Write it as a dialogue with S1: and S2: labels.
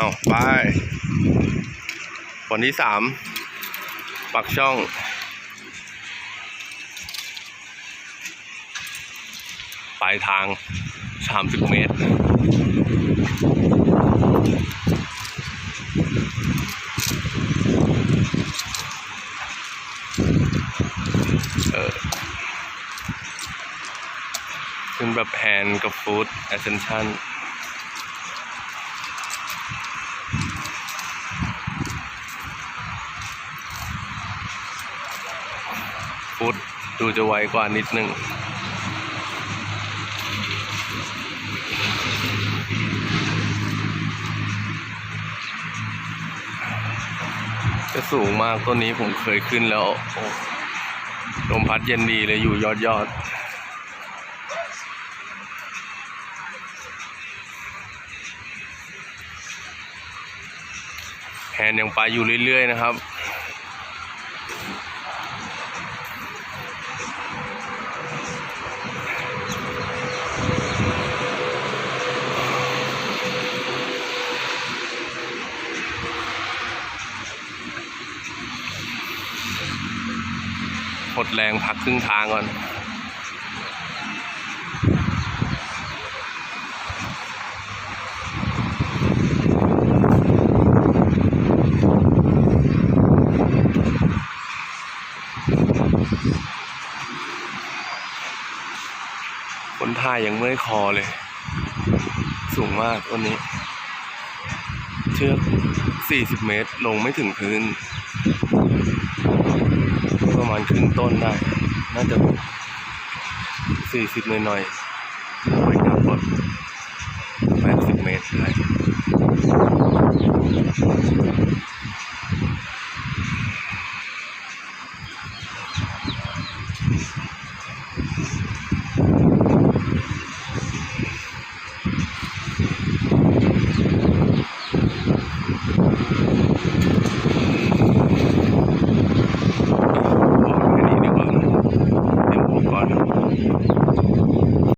S1: เอาไป วันที่สาม ปักช่อง ปลายทาง30เมตร เออขึ้นแบบแฮนกับฟู้ดแอสเซนชั่น ฟุตดูจะไวกว่านิดนึงจะสูงมากต้นนี้ผมเคยขึ้นแล้วลมพัดเย็นดีเลยอยู่ยอดยอดแฮนยังไปอยู่เรื่อย ๆ นะครับ หมดแรงพักครึ่งทางก่อนคนท่ายยังเมื่อยคอเลย สูงมากต้นนี้ เชือก 40 เมตรลงไม่ถึงพื้น ณครึ่งต้นได้ น่าจะสี่สิบหน่อยๆไปกลับรถ